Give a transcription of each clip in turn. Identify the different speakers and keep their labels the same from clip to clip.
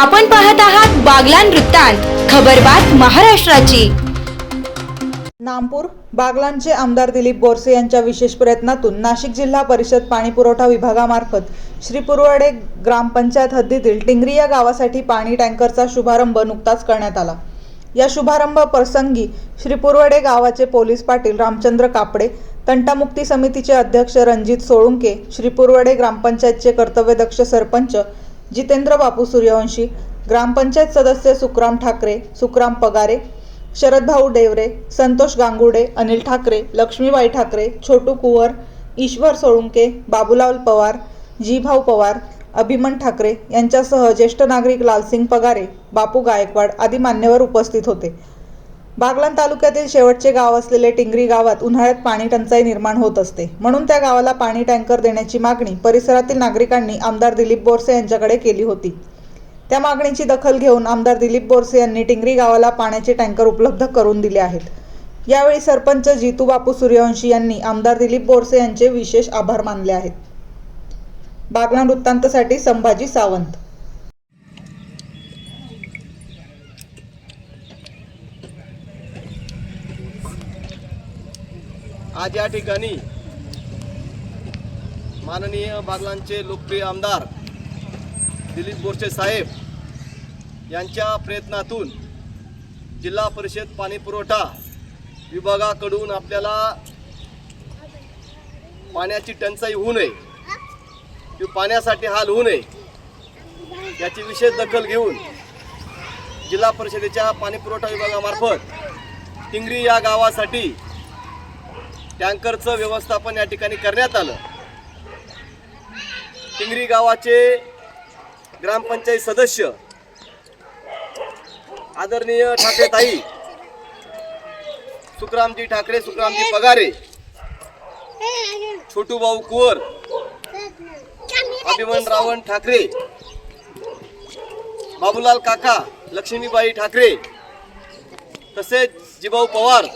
Speaker 1: आपण पाहत आहात बागलान वृत्तांत खबरबात महाराष्ट्राची.
Speaker 2: नामपूर बागलांचे आमदार दिलीप बोरसे यांच्या विशेष प्रयत्नातून नाशिक जिल्हा परिषद पाणीपुरवठा विभागामार्फत श्री पुरवडे ग्रामपंचायत हद्दीतील टिंगरी या गावासाठी पाणी टँकरचा शुभारंभ नुकताच करण्यात आला. या शुभारंभ प्रसंगी श्री पुरवडे गावाचे पोलीस पाटील रामचंद्र कापडे तंटामुक्ती समितीचे अध्यक्ष रणजित सोळुंके श्री पुरवडे ग्रामपंचायतचे कर्तव्यदक्ष सरपंच जितेंद्र बापू सूर्यवंशी ग्रामपंचायत सदस्य सुखराम ठाकरे सुखराम पगारे शरदभाऊ डेवरे संतोष गांगुडे अनिल ठाकरे लक्ष्मीबाई ठाकरे छोटू कुवर ईश्वर सोळुंके बाबूलाल पवार जीभाऊ पवार अभिमन ठाकरे यांच्यासह ज्येष्ठ नागरिक लालसिंग पगारे बापू गायकवाड आदी मान्यवर उपस्थित होते. बागलाण तालुक्यातील शेवटचे गाव असलेले टिंगरी गावात उन्हाळ्यात पाणी टंचाई निर्माण होत असते. म्हणून त्या गावाला पाणी टँकर देण्याची मागणी परिसरातील नागरिकांनी आमदार दिलीप बोरसे यांच्याकडे केली होती. त्या मागणीची दखल घेऊन आमदार दिलीप बोरसे यांनी टिंगरी गावाला पाण्याचे टँकर उपलब्ध करून दिले आहेत. यावेळी सरपंच जितू बापू सूर्यवंशी यांनी आमदार दिलीप बोरसे यांचे विशेष आभार मानले आहेत. बागलाण वृत्तांतसाठी संभाजी सावंत.
Speaker 3: आज या ठिकाणी माननीय बागलांचे लोकप्रिय आमदार दिलीप बोरसे साहेब यांच्या प्रयत्नातून जिल्हा परिषद पाणीपुरवठा विभागाकडून आपल्याला पाण्याची टंचाई होऊ नये किंवा पाण्यासाठी हाल होऊ नये याची विशेष दखल घेऊन जिल्हा परिषदेच्या पाणीपुरवठा विभागामार्फत टिंगरी या गावासाठी टँकरचं व्यवस्थापन या ठिकाणी करण्यात आलं. टिंगरी गावाचे ग्रामपंचायत सदस्य आदरणीय ठाकरे ताई सुखरामजी ठाकरे सुखरामजी पगारे छोटू भाऊ कुवर अभिमन रावण ठाकरे बाबूलाल काका लक्ष्मीबाई ठाकरे तसेच जिभाऊ पवार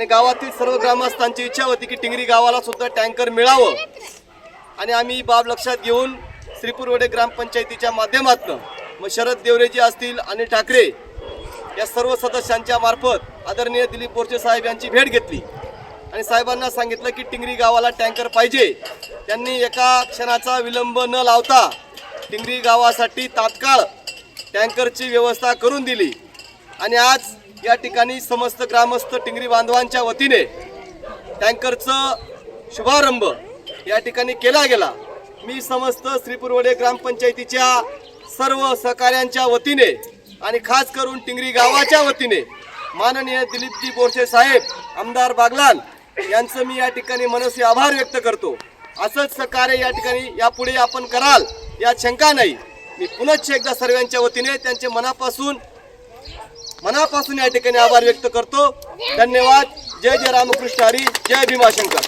Speaker 3: आणि गावातील सर्व ग्रामस्थांची इच्छा होती की टिंगरी गावाला सुद्धा टँकर मिळावं. आणि आम्ही ही बाब लक्षात घेऊन श्रीपूरवडे ग्रामपंचायतीच्या माध्यमातून मग शरद देवरेजी असतील आणि ठाकरे या सर्व सदस्यांच्या मार्फत आदरणीय दिलीप बोरचे साहेब यांची भेट घेतली. आणि साहेबांना सांगितलं की टिंगरी गावाला टँकर पाहिजे. त्यांनी एका क्षणाचा विलंब न लावता टिंगरी गावासाठी तात्काळ टँकरची व्यवस्था करून दिली. आणि आज या ठिकाणी समस्त ग्रामस्थ टिंगरी बांधवांच्या वतीने टँकरचं शुभारंभ या ठिकाणी केला गेला. मी समस्त श्रीपुरवडे ग्रामपंचायतीच्या सर्व सहकाऱ्यांच्या वतीने आणि खास करून टिंगरी गावाच्या वतीने माननीय दिलीपजी बोरसे साहेब आमदार बागलान यांचं मी या ठिकाणी मनसे आभार व्यक्त करतो. असंच सहकार्य या ठिकाणी यापुढे आपण कराल यात शंका नाही. मी पुनश्च एकदा सर्वांच्या वतीने त्यांचे मनापासून मनापासून या ठिकाणी आभार व्यक्त करतो. धन्यवाद. जय जय रामकृष्ण हरी. जय भीमाशंकर.